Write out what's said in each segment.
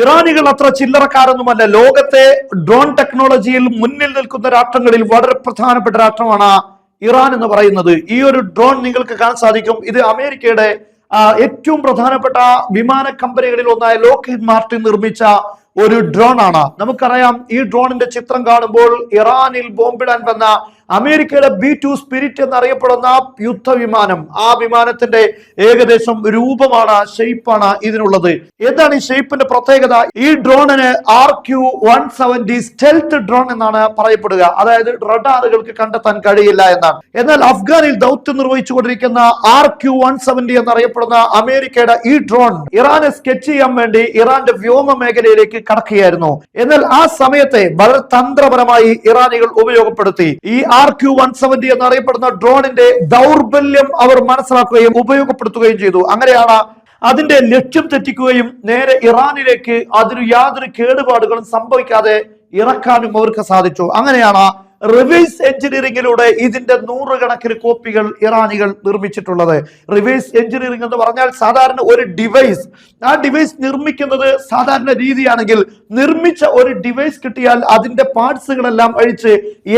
ഇറാനികൾ അത്ര ചില്ലറക്കാരൊന്നുമല്ല. ലോകത്തെ ഡ്രോൺ ടെക്നോളജിയിൽ മുന്നിൽ നിൽക്കുന്ന രാഷ്ട്രങ്ങളിൽ വളരെ പ്രധാനപ്പെട്ട രാഷ്ട്രമാണ് ഇറാൻ എന്ന് പറയുന്നത്. ഈ ഒരു ഡ്രോൺ നിങ്ങൾക്ക് കാണാൻ സാധിക്കും. ഇത് അമേരിക്കയുടെ ഏറ്റവും പ്രധാനപ്പെട്ട വിമാന കമ്പനികളിൽ ഒന്നായ ലോക്ഹീഡ് മാർട്ടിൻ നിർമ്മിച്ച ഒരു ഡ്രോൺ ആണ് നമുക്കറിയാം ഈ ഡ്രോണിന്റെ ചിത്രം കാണുമ്പോൾ ഇറാനിൽ ബോംബിടാൻ വന്ന അമേരിക്കയുടെ ബി ടു സ്പിരിറ്റ് എന്നറിയപ്പെടുന്ന യുദ്ധവിമാനം. ആ വിമാനത്തിന്റെ ഏകദേശം രൂപമാണ് ഷെയ്പ്പാണ് ഇതിനുള്ളത്. എന്താണ് ഈ ഷെയ്പ്പിന്റെ പ്രത്യേകത? ഈ ഡ്രോണിന് R Q one seventy stealth drone എന്നാണ് പറയപ്പെടുക. അതായത് റഡാറുകൾക്ക് കണ്ടെത്താൻ കഴിയില്ല എന്നാണ്. എന്നാൽ അഫ്ഗാനിൽ ദൗത്യം നിർവഹിച്ചുകൊണ്ടിരിക്കുന്ന ആർ ക്യു വൺ സെവന്റി എന്നറിയപ്പെടുന്ന അമേരിക്കയുടെ ഈ ഡ്രോൺ ഇറാനെ സ്കെച്ച് ചെയ്യാൻ വേണ്ടി ഇറാന്റെ വ്യോമ മേഖലയിലേക്ക് കടക്കുകയായിരുന്നു. എന്നാൽ ആ സമയത്തെ വളരെ തന്ത്രപരമായി ഇറാനികൾ ഉപയോഗപ്പെടുത്തി. ഈ ആർ ക്യു വൺ സെവന്റി എന്നറിയപ്പെടുന്ന ഡ്രോണിന്റെ ദൗർബല്യം അവർ മനസ്സിലാക്കുകയും ഉപയോഗപ്പെടുത്തുകയും ചെയ്തു. അങ്ങനെയാണ് അതിന്റെ ലക്ഷ്യം തെറ്റിക്കുകയും നേരെ ഇറാനിലേക്ക് അതിന് യാതൊരു കേടുപാടുകളും സംഭവിക്കാതെ ഇറക്കാനും അവർക്ക് സാധിച്ചു. അങ്ങനെയാണ് റിവേഴ്സ് എഞ്ചിനീയറിംഗിലൂടെ ഇതിന്റെ നൂറുകണക്കിന് കോപ്പികൾ ഇറാനികൾ നിർമ്മിച്ചിട്ടുള്ളത്. റിവേഴ്സ് എഞ്ചിനീയറിംഗ് എന്ന് പറഞ്ഞാൽ സാധാരണ ഒരു ഡിവൈസ് ആ ഡിവൈസ് നിർമ്മിക്കുന്നത് സാധാരണ രീതിയാണെങ്കിൽ നിർമ്മിച്ച ഒരു ഡിവൈസ് കിട്ടിയാൽ അതിന്റെ പാർട്സുകളെല്ലാം അഴിച്ച്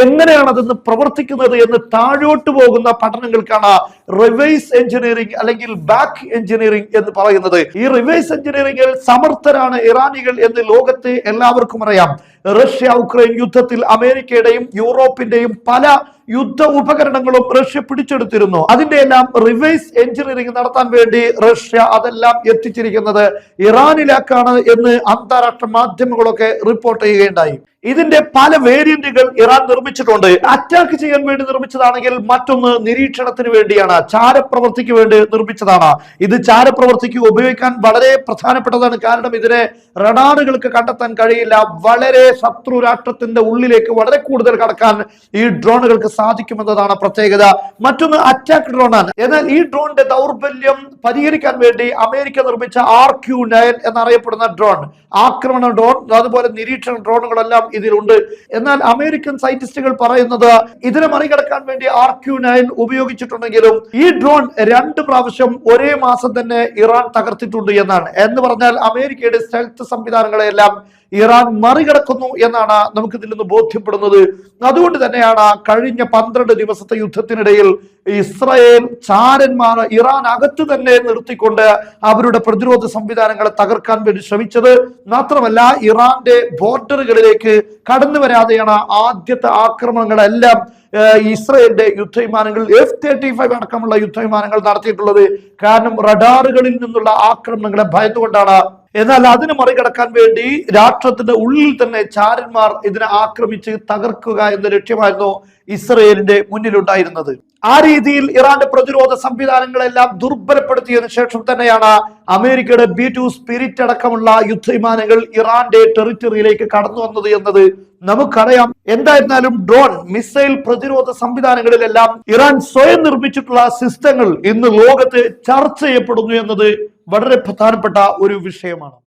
എങ്ങനെയാണ് അതെന്ന് പ്രവർത്തിക്കുന്നത് എന്ന് താഴോട്ട് പോകുന്ന പഠനങ്ങൾക്കാണ് റിവേഴ്സ് എഞ്ചിനീയറിംഗ് അല്ലെങ്കിൽ ബാക്ക് എഞ്ചിനീയറിംഗ് എന്ന് പറയുന്നത്. ഈ റിവേഴ്സ് എഞ്ചിനീയറിംഗിൽ സമർത്ഥരാണ് ഇറാനികൾ എന്ന് ലോകത്തെ എല്ലാവർക്കും അറിയാം. റഷ്യ ഉക്രൈൻ യുദ്ധത്തിൽ അമേരിക്കയുടെയും യൂറോപ്പിന്റെയും പല യുദ്ധ ഉപകരണങ്ങളും റഷ്യ പിടിച്ചെടുത്തിരുന്നു. അതിന്റെ എല്ലാം റിവേഴ്സ് എഞ്ചിനീയറിംഗ് നടത്താൻ വേണ്ടി റഷ്യ അതെല്ലാം എത്തിച്ചിരിക്കുന്നത് ഇറാനിലേക്കാണ് എന്ന് അന്താരാഷ്ട്ര മാധ്യമങ്ങളൊക്കെ റിപ്പോർട്ട് ചെയ്യുകയുണ്ടായി. ഇതിന്റെ പല വേരിയന്റുകൾ ഇറാൻ നിർമ്മിച്ചിട്ടുണ്ട്. അറ്റാക്ക് ചെയ്യാൻ വേണ്ടി നിർമ്മിച്ചതാണെങ്കിൽ മറ്റൊന്ന് നിരീക്ഷണത്തിന് വേണ്ടിയാണ്. ചാരപ്രവർത്തിക്ക് വേണ്ടി നിർമ്മിച്ചതാണ്. ഇത് ചാരപ്രവർത്തിക്ക് ഉപയോഗിക്കാൻ വളരെ പ്രധാനപ്പെട്ടതാണ്. കാരണം ഇതിനെ റഡാറുകൾക്ക് കണ്ടെത്താൻ കഴിയില്ല. വളരെ ശത്രു രാഷ്ട്രത്തിന്റെ ഉള്ളിലേക്ക് വളരെ കൂടുതൽ കടക്കാൻ ഈ ഡ്രോണുകൾക്ക് സാധിക്കുമെന്നതാണ് പ്രത്യേകത. മറ്റൊന്ന് അറ്റാക്ക് ഡ്രോൺ ആണ്. എന്നാൽ ഈ ഡ്രോണിന്റെ ദൗർബല്യം പരിഹരിക്കാൻ വേണ്ടി അമേരിക്ക നിർമ്മിച്ച ആർ ക്യു നയൻ എന്നറിയപ്പെടുന്ന ഡ്രോൺ ആക്രമണ ഡ്രോൺ അതുപോലെ നിരീക്ഷണ ഡ്രോണുകളെല്ലാം ഇതിലുണ്ട്. എന്നാൽ അമേരിക്കൻ സയന്റിസ്റ്റുകൾ പറയുന്നത് ഇതിനെ മറികടക്കാൻ വേണ്ടി ആർ ക്യു നയൻ ഉപയോഗിച്ചിട്ടുണ്ടെങ്കിലും ഈ ഡ്രോൺ രണ്ട് പ്രാവശ്യം ഒരേ മാസം തന്നെ ഇറാൻ തകർത്തിട്ടുണ്ട് എന്നാണ്. എന്ന് പറഞ്ഞാൽ അമേരിക്കയുടെ സ്ഥലത്ത് സംവിധാനങ്ങളെല്ലാം ഇറാൻ മറികടക്കുന്നു എന്നാണ് നമുക്ക് ഇതിൽ നിന്ന് ബോധ്യപ്പെടുന്നത്. അതുകൊണ്ട് തന്നെയാണ് കഴിഞ്ഞ പന്ത്രണ്ട് ദിവസത്തെ യുദ്ധത്തിനിടയിൽ ഇസ്രയേൽ ചാരന്മാർ ഇറാൻ അകത്ത് തന്നെ നിർത്തിക്കൊണ്ട് അവരുടെ പ്രതിരോധ സംവിധാനങ്ങളെ തകർക്കാൻ വേണ്ടി ശ്രമിച്ചത്. മാത്രമല്ല ഇറാന്റെ ബോർഡറുകളിലേക്ക് കടന്നു വരാതെയാണ് ആദ്യത്തെ ആക്രമണങ്ങളെല്ലാം ഇസ്രയേലിന്റെ യുദ്ധവിമാനങ്ങൾ എഫ് തേർട്ടി ഫൈവ് അടക്കമുള്ള യുദ്ധവിമാനങ്ങൾ നടത്തിയിട്ടുള്ളത്. കാരണം റഡാറുകളിൽ നിന്നുള്ള ആക്രമണങ്ങളെ ഭയന്നുകൊണ്ടാണ് എന്നാൽ അതിനെ മറികടക്കാൻ വേണ്ടി രാഷ്ട്രത്തിന്റെ ഉള്ളിൽ തന്നെ ചാരന്മാർ ഇതിനെ ആക്രമിച്ച് തകർക്കുക എന്ന ലക്ഷ്യമായിരുന്നു ഇസ്രയേലിന്റെ മുന്നിലുണ്ടായിരുന്നത്. ആ രീതിയിൽ ഇറാന്റെ പ്രതിരോധ സംവിധാനങ്ങളെല്ലാം ദുർബലപ്പെടുത്തിയതിനു ശേഷം തന്നെയാണ് അമേരിക്കയുടെ ബി ടു സ്പിരിറ്റ് അടക്കമുള്ള യുദ്ധവിമാനങ്ങൾ ഇറാന്റെ ടെറിറ്ററിയിലേക്ക് കടന്നു വന്നത് എന്നത് നമുക്കറിയാം. എന്തായിരുന്നാലും ഡ്രോൺ മിസൈൽ പ്രതിരോധ സംവിധാനങ്ങളിലെല്ലാം ഇറാൻ സ്വയം നിർമ്മിച്ചിട്ടുള്ള സിസ്റ്റങ്ങൾ ഇന്ന് ലോകത്ത് ചർച്ച ചെയ്യപ്പെടുന്നു എന്നത് വളരെ പ്രധാനപ്പെട്ട ഒരു വിഷയമാണ്.